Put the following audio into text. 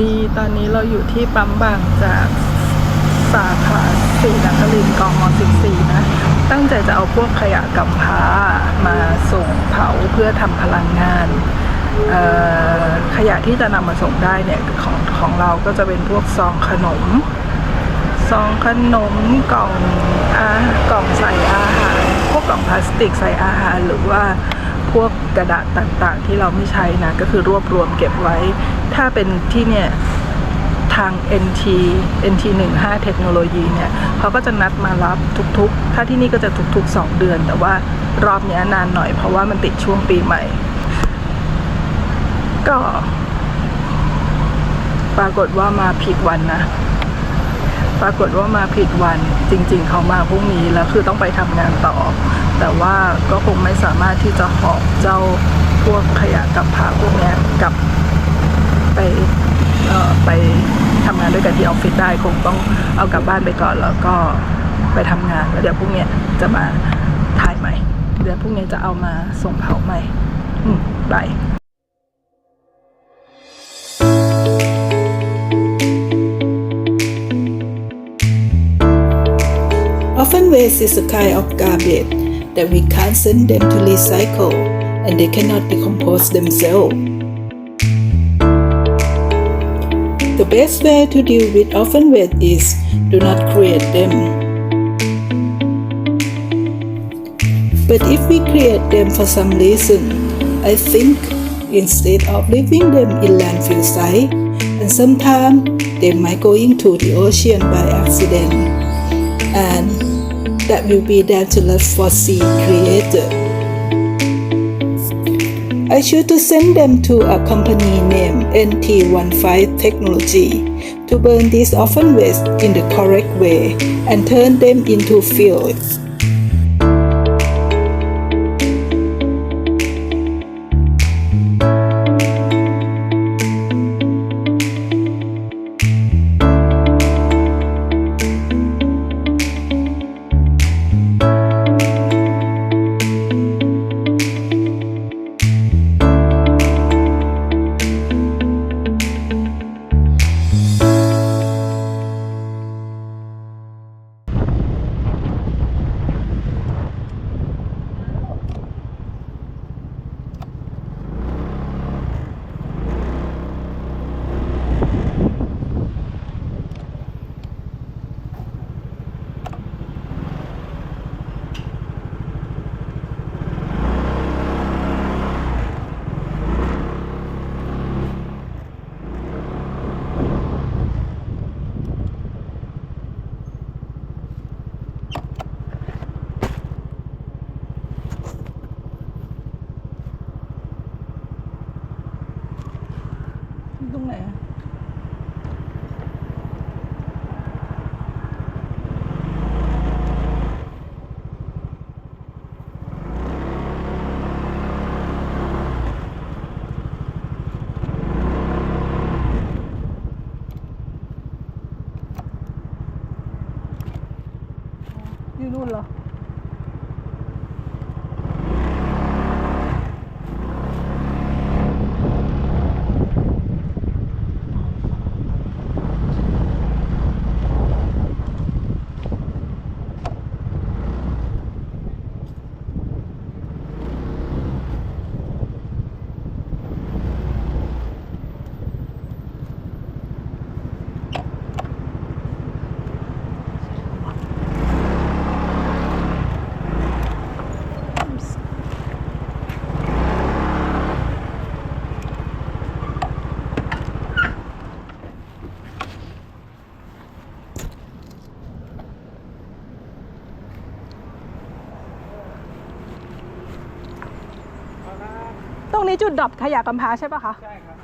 ดี ตอนนี้เราอยู่ที่ปั๊มบางจากสาขาสีนครินทร์กม14 นะ ตั้งใจจะเอาพวกขยะกำพร้ามาส่งเผาเพื่อทำพลังงานขยะที่จะนำมาส่งได้เนี่ยของของเราก็จะเป็นพวกซองขนม ซองขนมกล่องอากล่องใส่อาหาร พวกกล่องพลาสติกใส่อาหารหรือว่า พวกกระดาษต่างๆ ที่เราไม่ใช้นะ ก็คือรวบรวมเก็บไว้ ถ้าเป็นที่เนี่ยทาง NT NT 15เทคโนโลยีเนี่ยเขาก็จะนัดมารับทุกๆ ถ้าที่นี่ก็จะทุกๆ 2 เดือน แต่ว่ารอบเนี้ยนานหน่อยเพราะว่ามันติดช่วงปีใหม่ ก็ ปรากฏว่ามาผิดวันนะ ปรากฏว่ามาผิดวันจริง ๆ เขามาพรุ่งนี้แล้วคือต้องไปทำงานต่อ แต่ว่าก็คงไม่สามารถที่จะหอบเจ้าพวกขยะกับผ้าพวกนี้กลับไปไปทำงานด้วยกันที่ออฟฟิศได้คงต้องเอากลับบ้านไปก่อนแล้วก็ไปทำงานแล้วเดี๋ยวพรุ่งนี้จะมาถ่ายใหม่ เดี๋ยวพรุ่งนี้จะเอามาส่งเผาใหม่อืม Waste is a kind of garbage that we can't send them to recycle and they cannot decompose themselves. The best way to deal with orphan waste is do not create them. But if we create them for some reason, I think instead of leaving them in landfill site, and sometimes they might go into the ocean by accident. And that will be there to dangerous for sea creator. I choose to send them to a company named NT15 Technology to burn these orphan waste in the correct way and turn them into fuel. อยู่นู่ ตรงนี้จุดดรอปขยะกำพร้าใช่ปะคะ ใช่ครับ